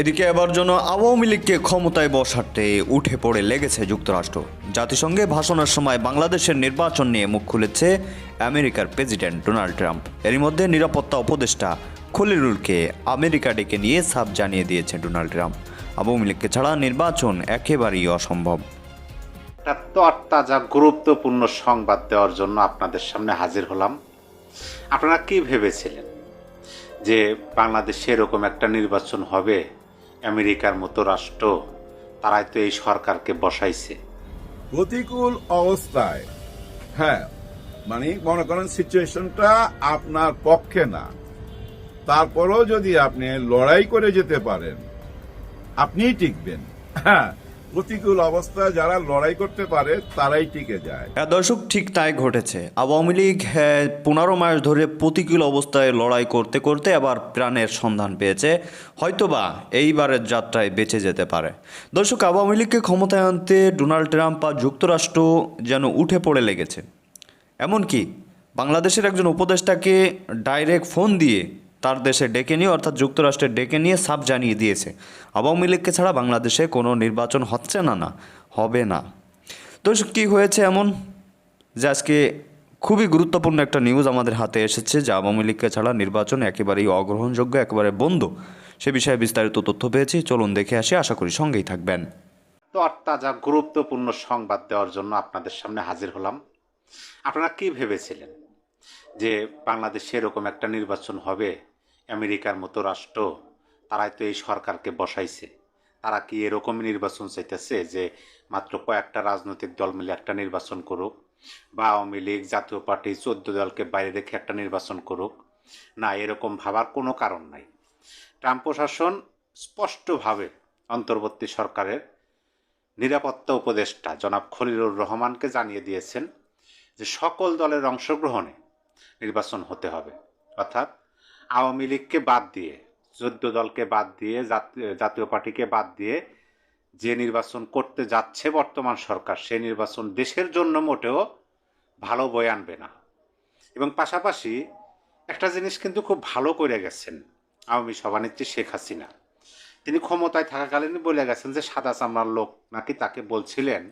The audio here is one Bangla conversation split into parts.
এদিকে এবার জন্য আওয়ামী লীগকে ক্ষমতায় বসাতে উঠে পড়ে লেগেছে যুক্তরাষ্ট্র। জাতিসংঘে ভাষণের সময় বাংলাদেশের নির্বাচন নিয়ে মুখ খুলেছে আমেরিকার প্রেসিডেন্ট ডোনাল্ড ট্রাম্প। এরই মধ্যে নিরাপত্তা উপদেষ্টা খলিলুলকে আমেরিকা ডেকে নিয়ে সাফ জানিয়ে দিয়েছে ডোনাল্ড ট্রাম্প। আওয়ামী লীগকে ছাড়া নির্বাচন একেবারেই অসম্ভব। তরতাজা, গুরুত্বপূর্ণ সংবাদ দেওয়ার জন্য আপনাদের সামনে হাজির হলাম। আপনারা কি ভেবেছিলেন যে বাংলাদেশে এরকম একটা নির্বাচন হবে? আমেরিকার মতো রাষ্ট্র, তারাই তো এই সরকারকে বসাইছে। প্রতিকূল অবস্থায়। হ্যাঁ মানে মনে করেন সিচুয়েশনটা আপনার পক্ষে না। তারপরেও যদি আপনি লড়াই করে যেতে পারেন, আপনিই টিকবেন। হ্যাঁ প্রতিকূল অবস্থায় যারা লড়াই করতে পারে তারাই টিকে যায়। হ্যাঁ দর্শক ঠিক তাই ঘটেছে। আওয়ামী লীগ হ্যাঁ, পনেরো মাস ধরে প্রতিকূল অবস্থায় লড়াই করতে করতে আবার প্রাণের সন্ধান পেয়েছে। হয়তোবা এইবারের যাত্রায় বেঁচে যেতে পারে। দর্শক আওয়ামী লীগকে ক্ষমতায় আনতে ডোনাল্ড ট্রাম্প আর যুক্তরাষ্ট্র যেন উঠে পড়ে লেগেছে। এমনকি বাংলাদেশের একজন উপদেষ্টাকে ডাইরেক্ট ফোন দিয়ে তার দেশে ডেকে নিয়ে, অর্থাৎ যুক্তরাষ্ট্রে ডেকে নিয়ে সাপ জানিয়ে দিয়েছে। আওয়ামী লীগকে ছাড়া বাংলাদেশে কোনো নির্বাচন হচ্ছে না না, হবে না। তো কী হয়েছে এমন? যে আজকে খুবই গুরুত্বপূর্ণ একটা নিউজ আমাদের হাতে এসেছে, যে আওয়ামী লীগকে ছাড়া নির্বাচন একেবারেই অগ্রহণযোগ্য, একেবারে বন্ধ। সে বিষয়ে বিস্তারিত তথ্য পেয়েছি, চলুন দেখে আসি, আশা করি সঙ্গেই থাকবেন। তরতাজা গুরুত্বপূর্ণ সংবাদ দেওয়ার জন্য আপনাদের সামনে হাজির হলাম। আপনারা কি ভেবেছিলেন যে বাংলাদেশে এরকম একটা নির্বাচন হবে? আমেরিকার মতো রাষ্ট্র, তারাই তো এই সরকারকে বসাইছে। তারা কি এরকমই নির্বাচন চাইতেছে যে মাত্র কয়েকটা রাজনৈতিক দল মিলে একটা নির্বাচন করুক? বা আওয়ামী লীগ, জাতীয় পার্টি, চোদ্দ দলকে বাইরে রেখে একটা নির্বাচন করুক? না, এরকম ভাবার কোনো কারণ নাই। ট্রাম্প প্রশাসন স্পষ্টভাবে অন্তর্বর্তী সরকারের নিরাপত্তা উপদেষ্টা জনাব খলিলুর রহমানকে জানিয়ে দিয়েছেন যে সকল দলের অংশগ্রহণে নির্বাচন হতে হবে। অর্থাৎ আওয়ামী লীগকে বাদ দিয়ে চোদ্দ দলকে বাদ দিয়ে জাতীয়- পার্টিকে বাদ দিয়ে যে নির্বাচন করতে যাচ্ছে বর্তমান সরকার সেই নির্বাচন দেশের জন্য মোটেও ভালো বয়ে আনবে না। এবং পাশাপাশি একটা জিনিস কিন্তু খুব ভালো করে গেছেন আওয়ামী সভানেত্রী শেখ হাসিনা। তিনি ক্ষমতায় থাকাকালীন বলে গেছেন যে সাদা চামড়ার লোক নাকি তাকে বলছিলেন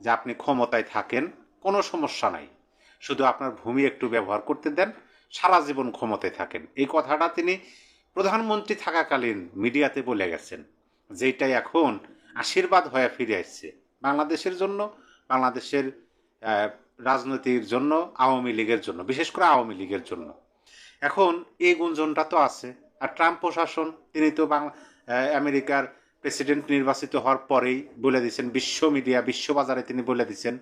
যে আপনি ক্ষমতায় থাকেন, কোনো সমস্যা নাই। শুধু আপনার ভূমি একটু ব্যবহার করতে দেন সারা জীবন ক্ষমতায় থাকেন। এই কথাটা তিনি প্রধানমন্ত্রী থাকাকালীন মিডিয়াতে বলে গেছেন যেটাই এখন আশীর্বাদ হয়ে ফিরে আসছে। বাংলাদেশের জন্য, বাংলাদেশের রাজনীতির জন্য, আওয়ামী লীগের জন্য, বিশেষ করে আওয়ামী লীগের জন্য। এখন এই গুঞ্জনটা তো আছে। আর ট্রাম্প প্রশাসন, তিনি তো আমেরিকার প্রেসিডেন্ট নির্বাচিত হওয়ার পরেই বলে দিয়েছেন, বিশ্ব মিডিয়া, বিশ্ববাজারে তিনি বলে দিয়েছেন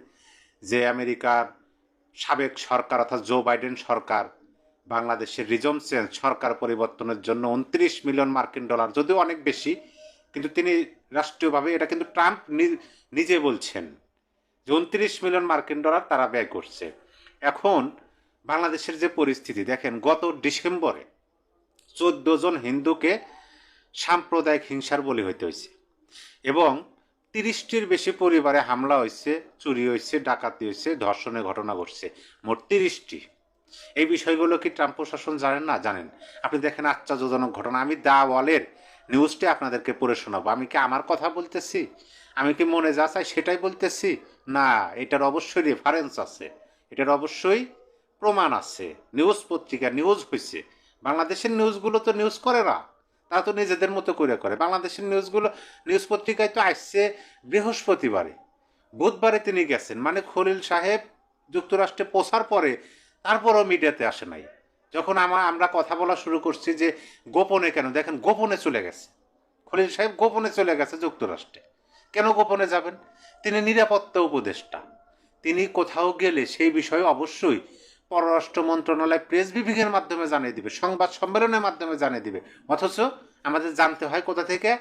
যে আমেরিকার সাবেক সরকার অর্থাৎ জো বাইডেন সরকার বাংলাদেশের রিজম চেঞ্জ সরকার পরিবর্তনের জন্য উনত্রিশ মিলিয়ন মার্কিন ডলার, যদিও অনেক বেশি, কিন্তু তিনি রাষ্ট্রীয়ভাবে এটা কিন্তু ট্রাম্প নিজে বলছেন যে উনত্রিশ মিলিয়ন মার্কিন ডলার তারা ব্যয় করছে। এখন বাংলাদেশের যে পরিস্থিতি, দেখেন গত ডিসেম্বরে চোদ্দ জন হিন্দুকে সাম্প্রদায়িক হিংসার বলি হইতে হয়েছে এবং তিরিশটির বেশি পরিবারে হামলা হয়েছে চুরি হয়েছে ডাকাতি হয়েছে ধর্ষণের ঘটনা ঘটছে। মোট তিরিশটি। এই বিষয়গুলো কি ট্রাম্প প্রশাসন জানেন না? জানেন। আপনি দেখেন আশ্চর্যজনক ঘটনা। আমি দা ওয়ালের নিউজটি আপনাদেরকে পড়ে শোনাবো। আমি কি আমার কথা বলতেছি? আমি কি মনে যা চাই সেটাই বলতেছি? না, এটার অবশ্যই রেফারেন্স আছে। এটার অবশ্যই প্রমাণ আছে। নিউজ পত্রিকা নিউজ হয়েছে বাংলাদেশের নিউজগুলো তো নিউজ করে না। তারা তো নিজেদের মতো করে করে। বাংলাদেশের নিউজগুলো নিউজ পত্রিকায় তো আসছে বৃহস্পতিবারে। বুধবারে তিনি গেছেন। মানে খলিল সাহেব যুক্তরাষ্ট্রে পৌঁছার পরে তারপরও মিডিয়াতে আসে নাই। যখন আমার আমরা কথা বলা শুরু করছি যে গোপনে কেন? দেখেন, গোপনে চলে গেছে। খলিল সাহেব গোপনে চলে গেছে যুক্তরাষ্ট্রে। কেন গোপনে যাবেন? তিনি নিরাপত্তা উপদেষ্টা। তিনি কোথাও গেলে সেই বিষয়ে অবশ্যই পররাষ্ট্র মন্ত্রণালয় প্রেস বিভাগের মাধ্যমে জানিয়ে দিবে, সংবাদ সম্মেলনের মাধ্যমে জানিয়ে দিবে। অথচ আমাদের জানতে হয় কোথা থেকে?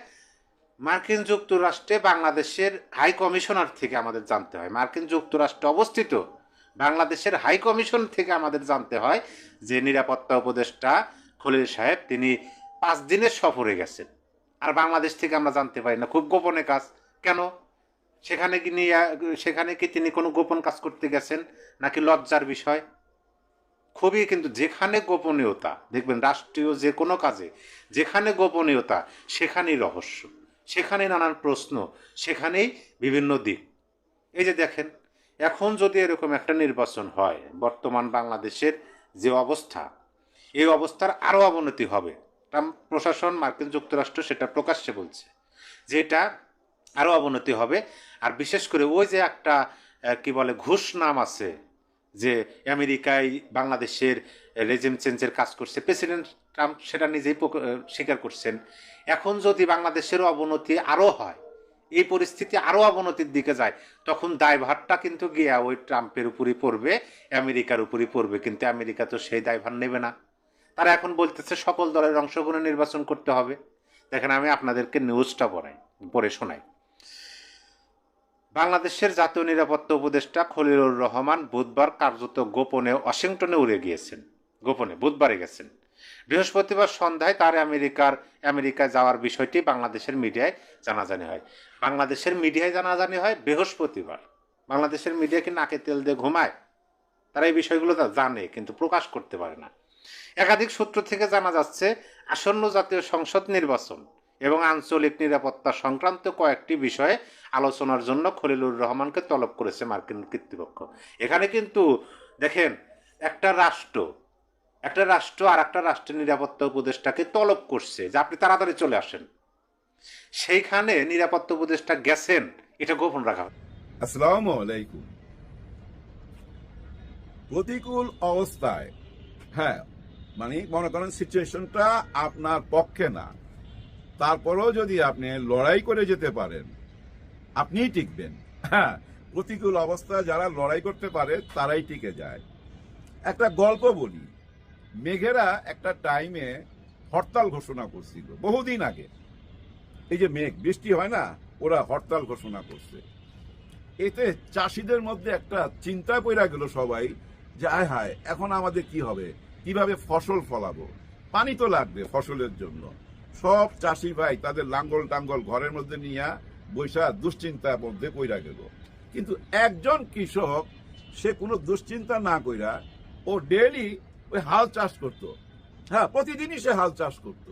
মার্কিন যুক্তরাষ্ট্রে বাংলাদেশের হাই কমিশনার থেকে আমাদের জানতে হয়। মার্কিন যুক্তরাষ্ট্রে অবস্থিত বাংলাদেশের হাই কমিশন থেকে আমাদের জানতে হয় যে নিরাপত্তা উপদেষ্টা খলিল সাহেব, তিনি পাঁচ দিনের সফরে গেছেন। আর বাংলাদেশ থেকে আমরা জানতে পারি না, খুব গোপনে কাজ। কেন? সেখানে কি নিয়ে, সেখানে কি তিনি কোনো গোপন কাজ করতে গেছেন নাকি লজ্জার বিষয়? খুবই কিন্তু যেখানে গোপনীয়তা, দেখবেন রাষ্ট্রীয় যে কোনো কাজে, যেখানে গোপনীয়তা, সেখানেই রহস্য সেখানে নানান প্রশ্ন, সেখানেই বিভিন্ন দিক। এই যে দেখেন এখন যদি এরকম একটা নির্বাচন হয়, বর্তমান বাংলাদেশের যে অবস্থা, এই অবস্থার আরও অবনতি হবে। ট্রাম্প প্রশাসন, মার্কিন যুক্তরাষ্ট্র সেটা প্রকাশ্যে বলছে যে এটা আরও অবনতি হবে। আর বিশেষ করে ওই যে একটা কি বলে, ঘুষ নাম আছে যে আমেরিকায় বাংলাদেশের রেজিম চেঞ্জের কাজ করছে। প্রেসিডেন্ট ট্রাম্প সেটা নিজেই স্বীকার করছেন। এখন যদি বাংলাদেশের অবনতি আরও হয় এই পরিস্থিতি আরও অবনতির দিকে যায়। তখন দায়ভারটা কিন্তু গিয়া ওই ট্রাম্পের উপরই পড়বে, আমেরিকার উপরই পড়বে। কিন্তু আমেরিকা তো সেই দায়ভার নেবে না। তারা এখন বলতেছে, সকল দলের অংশগ্রহণে নির্বাচন করতে হবে। দেখেন, আমি আপনাদেরকে নিউজটা পড়াই, পড়ে শোনাই। বাংলাদেশের জাতীয় নিরাপত্তা উপদেষ্টা খলিলুর রহমান বুধবার কার্যত গোপনে ওয়াশিংটনে উড়ে গিয়েছেন। গোপনে, বুধবারে গেছেন। বৃহস্পতিবার সন্ধ্যায় তার আমেরিকার, আমেরিকায় যাওয়ার বিষয়টি বাংলাদেশের মিডিয়ায় জানাজানি হয়। বাংলাদেশের মিডিয়ায় জানাজানি হয় বৃহস্পতিবার। বাংলাদেশের মিডিয়া কি নাকে তেল দিয়ে ঘুমায়? তারা এই বিষয়গুলো জানে, কিন্তু প্রকাশ করতে পারে না। একাধিক সূত্র থেকে জানা যাচ্ছে, আসন্ন জাতীয় সংসদ নির্বাচন এবং আঞ্চলিক নিরাপত্তা সংক্রান্ত কয়েকটি বিষয়ে আলোচনার জন্য খলিলুর রহমানকে তলব করেছে মার্কিন কর্তৃপক্ষ। এখানে কিন্তু দেখেন, একটা রাষ্ট্র একটা রাষ্ট্র আর একটা রাষ্ট্রের নিরাপত্তা উপদেষ্টাকে তলব করছে, যে আপনি তাড়াতাড়ি চলে আসেন। সেইখানে নিরাপত্তা উপদেষ্টা গেছেন, এটা গোপন রাখা। আসসালামু আলাইকুম। প্রতিকূল অবস্থায় হ্যাঁ মানে মনে করেন সিচুয়েশনটা আপনার পক্ষে না। তারপরেও যদি আপনি লড়াই করে যেতে পারেন আপনিই টিকবেন। হ্যাঁ প্রতিকূল অবস্থায় যারা লড়াই করতে পারে, তারাই টিকে যায়। একটা গল্প বলি। মেঘেরা একটা টাইমে হরতাল ঘোষণা করছিল, বহুদিন আগে। এই যে মেঘ, বৃষ্টি হয় না, ওরা হরতাল ঘোষণা করছে। এতে চাষিদের মধ্যে একটা চিন্তা পড়া গেল সবাই, যে আয় হায়, এখন আমাদের কি হবে? কীভাবে ফসল ফলাবো? পানি তো লাগবে ফসলের জন্য। সব চাষি ভাই তাদের লাঙ্গল টাঙ্গল ঘরের মধ্যে নিয়ে বৈশা দুশ্চিন্তার মধ্যে পড়া গেল। কিন্তু একজন কৃষক, সে কোনো দুশ্চিন্তা না কইরা ও ডেলি ওই হাল চাষ করত। হ্যাঁ প্রতিদিনই সে হাল চাষ করত।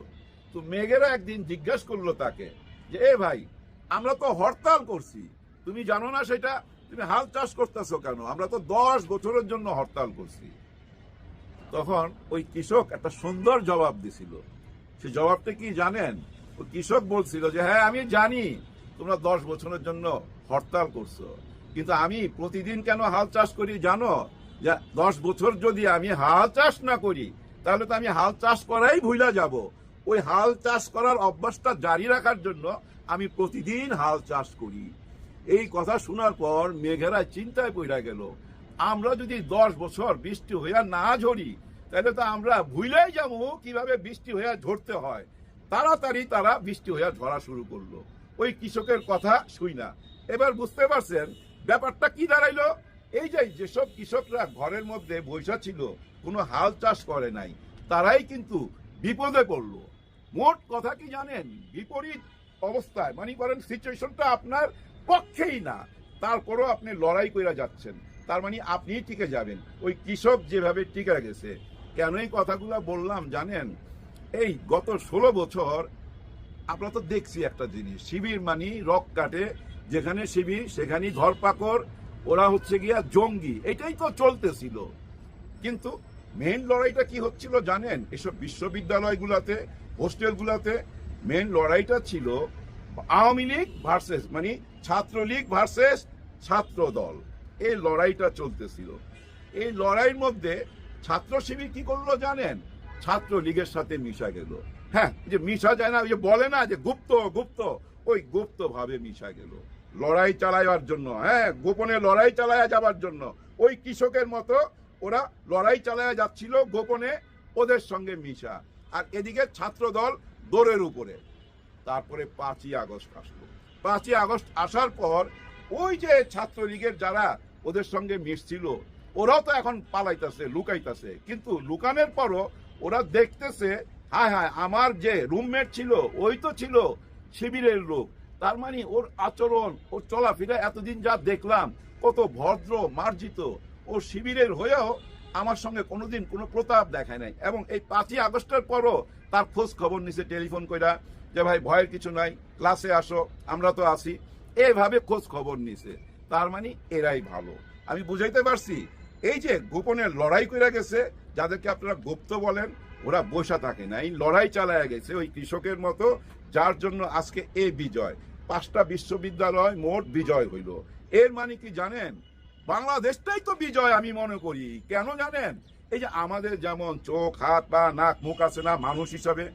তো মেঘেরা একদিন জিজ্ঞাসা করল তাকে যে, এ ভাই, আমরা তো হরতাল করছি। তুমি জানো না সেটা? তুমি হাল চাষ করতেছো কেন? আমরা তো দশ বছরের জন্য হরতাল করছি। তখন ওই কৃষক একটা সুন্দর জবাব দিছিল। সে জবাবটা কি জানেন? ওই কৃষক বলছিল যে হ্যাঁ আমি জানি তোমরা দশ বছরের জন্য হরতাল করছ। কিন্তু আমি প্রতিদিন কেন হাল চাষ করি জানো? দশ বছর যদি আমি হাল চাষ না করি, তাহলে তো আমি হাল চাষ করাই ভুলা যাব। ওই হাল চাষ করার অভ্যাসটা জারি রাখার জন্য আমি প্রতিদিন হাল চাষ করি। এই কথা শোনার পর মেঘেরা চিন্তায় পড়া গেল। আমরা যদি দশ বছর বৃষ্টি হইয়া না ঝরি, তাহলে তো আমরা ভুলেই যাব কীভাবে বৃষ্টি হইয়া ঝরতে হয়। তাড়াতাড়ি তারা বৃষ্টি হইয়া ঝরা শুরু করল। ওই কৃষকের কথা শুই না। এবার বুঝতে পারছেন, ব্যাপারটা কি দাঁড়াইলো? এই যে, যেসব কৃষকরা ঘরের মধ্যে বৈশা ছিল, কোনো হাল চাষ করে নাই, তারাই কিন্তু বিপদে পড়ল। মোট কথা কি জানেন? বিপরীত অবস্থায় মানে করেন সিচুয়েশনটা আপনার পক্ষেই না। তারপরও আপনি লড়াই করে যাচ্ছেন। তার মানে আপনি টিকে যাবেন। ওই কৃষক যেভাবে টিকে গেছে, কেন এই কথাগুলো বললাম জানেন? এই গত ষোলো বছর আমরা তো দেখছি একটা জিনিস। শিবির মানি রক কাটে, যেখানে শিবির, সেখানেই ধরপাকড় ওরা হচ্ছে গিয়া জঙ্গি। এটাই তো চলতেছিল। কিন্তু মেন লড়াইটা কি হচ্ছিল জানেন? এসব বিশ্ববিদ্যালয়গুলোতে, হোস্টেলগুলোতে মেন লড়াইটা ছিল আওয়ামী লীগ ভার্সেস মানে ছাত্রলীগ ভার্সেস ছাত্র দল এই লড়াইটা চলতেছিল। এই লড়াইয়ের মধ্যে ছাত্র শিবির কি করল জানেন? ছাত্র লীগের সাথে মিশা গেল। হ্যাঁ যে মিশা যায় না যে বলে না যে গুপ্ত গুপ্ত, ওই গুপ্ত ভাবে মিশা গেল। লড়াই চালাইবার জন্য হ্যাঁ গোপনে লড়াই চালায়া যাবার জন্য। ওই কৃষকের মতো ওরা লড়াই চালায়া যাচ্ছিল গোপনে ওদের সঙ্গে মিশা। আর এদিকে ছাত্র দল দৌড়ের উপরে। তারপরে পাঁচই আগস্ট আসলো। পাঁচই আগস্ট আসার পর ওই যে ছাত্রলীগের যারা ওদের সঙ্গে মিশছিল, ওরাও তো এখন পালাইতেছে, লুকাইতেছে। কিন্তু লুকানোর পরও ওরা দেখতেছে, হায় হায়, আমার যে রুমমেট ছিল, ওই তো ছিল শিবিরের লোক। তার মানে ওর আচরণ, ওর চলাফেরা এতদিন যা দেখলাম, কত ভদ্র, মার্জিত। ও শিবিরের হয়েও আমার সঙ্গে কোনোদিন কোনো প্রতাপ দেখায় নাই। এবং এই পাঁচই আগস্টের পরও তার খোঁজ খবর নিছে টেলিফোন কইরা যে, ভাই, ভয়ের কিছু নাই, ক্লাসে আসো, আমরা তো আসি এইভাবে খোঁজ খবর নিছে। তার মানে এরাই ভালো। আমি বুঝাইতে পারছি, এই যে গোপনে লড়াই করে গেছে, যাদেরকে আপনারা গুপ্ত বলেন, ওরা বসা থাকে না। এই লড়াই চালায় গেছে ওই কৃষকের মতো, যার জন্য আজকে এ বিজয়। পাঁচটা বিশ্ববিদ্যালয় মোট বিজয় হইল। এর মানে কি জানেন? বাংলাদেশটাই তো বিজয় আমি মনে করি। কেন জানেন? এই যে আমাদের যেমন চোখ, হাত, পা, নাক, মুখ আছে না মানুষ হিসাবে,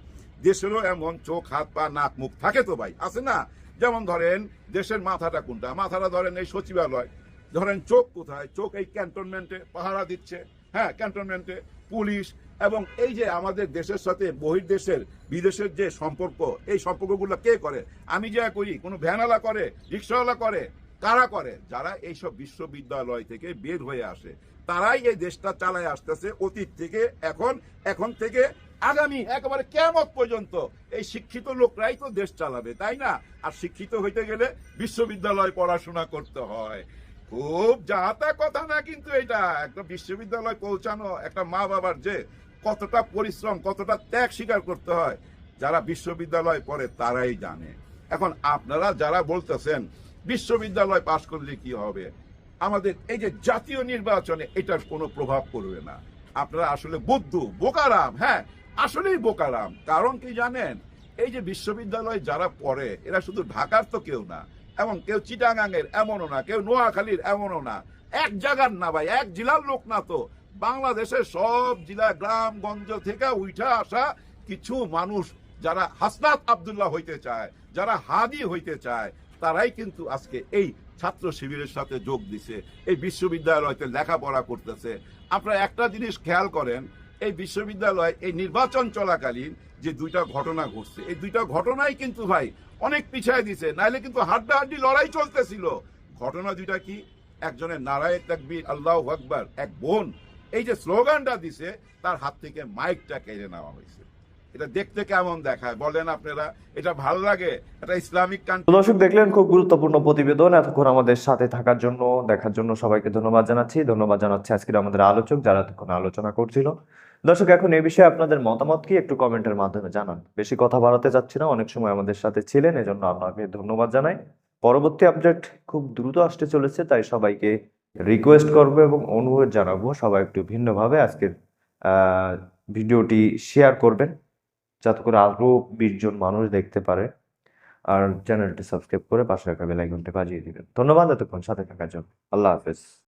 দেশেরও এমন চোখ, হাত, পা, নাক, মুখ থাকে তো ভাই, আছে না? যেমন ধরেন, দেশের মাথাটা কোনটা? মাথাটা ধরেন এই সচিবালয়। ধরেন চোখ কোথায়? চোখ এই ক্যান্টনমেন্টে পাহারা দিচ্ছে। হ্যাঁ ক্যান্টনমেন্টে পুলিশ এবং এই যে আমাদের দেশের সাথে বহির্দেশের, বিদেশের যে সম্পর্ক, এই সম্পর্কগুলো কে করে? আমি যা করি, কোনো ভ্যানওয়ালা করে, রিক্সাওয়ালা করে, কারা করে? যারা এইসব বিশ্ববিদ্যালয় থেকে বের হয়ে আসে, তারাই এই দেশটা চালায় আসতেছে অতীত থেকে এখন এখন থেকে আগামী একেবারে কেমত পর্যন্ত। এই শিক্ষিত লোকরাই তো দেশ চালাবে, তাই না? আর শিক্ষিত হইতে গেলে বিশ্ববিদ্যালয় পড়াশোনা করতে হয়। খুব যাতা কথা না কিন্তু এটা। একটা বিশ্ববিদ্যালয় পৌঁছানো, একটা মা বাবার যে কতটা পরিশ্রম, কতটা ত্যাগ স্বীকার করতে হয়, যারা বিশ্ববিদ্যালয় পড়ে তারাই জানে। এখন আপনারা যারা বলতেছেন, বিশ্ববিদ্যালয় পাশ করলে কি হবে? আমাদের এই যে জাতীয় নির্বাচনে এটার কোনো প্রভাব পড়বে না। আপনারা আসলে বুদ্ধু, বোকারাম হ্যাঁ আসলেই বোকারাম। কারণ কি জানেন? এই যে বিশ্ববিদ্যালয় যারা পড়ে, এরা শুধু ঢাকার তো কেউ না, এবং কেউ চিটাগাঙের এমনও না, কেউ নোয়াখালীর এমনও না। এক জায়গার না ভাই, এক জেলার লোক না তো। বাংলাদেশের সব জেলা, গ্রাম, গঞ্জ থেকে উঠা আসা কিছু মানুষ যারা হাসনাত আবদুল্লাহ হইতে চায়, যারা হাদি হইতে চায়, তারাই কিন্তু আজকে এই ছাত্র শিবিরের সাথে যোগ দিছে, এই বিশ্ববিদ্যালয়তে লেখাপড়া করতেছে। আপনারা একটা জিনিস খেয়াল করেন, এই বিশ্ববিদ্যালয়, এই নির্বাচন চলাকালীন যে দুইটা ঘটনা ঘটছে, এই দুইটা ঘটনাই কিন্তু ভাই অনেক পিছায় দিছে, নাইলে কিন্তু হাড্ডাহাড্ডি লড়াই চলতেছিল। ঘটনা দুইটা কি? একজনের নারায়ণ তাকবীর, আল্লাহ আকবার, এক বোন এই যে স্লোগানটা দিছে, তার হাত থেকে মাইকটা কেড়ে নেওয়া হয়েছে। এটা দেখতে কেমন দেখায়? বলেন আপনারা, এটা ভালো লাগে? এটা ইসলামিক দর্শক, দেখলেন খুব গুরুত্বপূর্ণ প্রতিবেদন। এতক্ষণ আমাদের সাথে থাকার জন্য, দেখার জন্য সবাইকে ধন্যবাদ জানাচ্ছি। ধন্যবাদ জানাচ্ছি আজকের আমাদের আলোচক যারা এতক্ষণ আলোচনা করছিল। দর্শক, এখন এই বিষয়ে আপনাদের মতামত কি? একটু কমেন্টের মাধ্যমে জানান। বেশি কথা বাড়াতে চাচ্ছি না, অনেক সময় আমাদের সাথে ছিলেন, এজন্য আপনাকে ধন্যবাদ জানাই। পরবর্তী আপডেট খুব দ্রুত আসতে চলেছে, তাই সবাইকে রিকোয়েস্ট করব এবং অনুরোধ জানাব সবাই একটু ভিন্নভাবে আজকের ভিডিওটি শেয়ার করবেন, যাতে করে আরও বিশজন মানুষ দেখতে পারে। আর চ্যানেলটি সাবস্ক্রাইব করে পাশে রাখা বেলাইকনটি বাজিয়ে দিবেন। ধন্যবাদ, এতক্ষণ সাথে থাকার জন্য। আল্লাহ হাফেজ।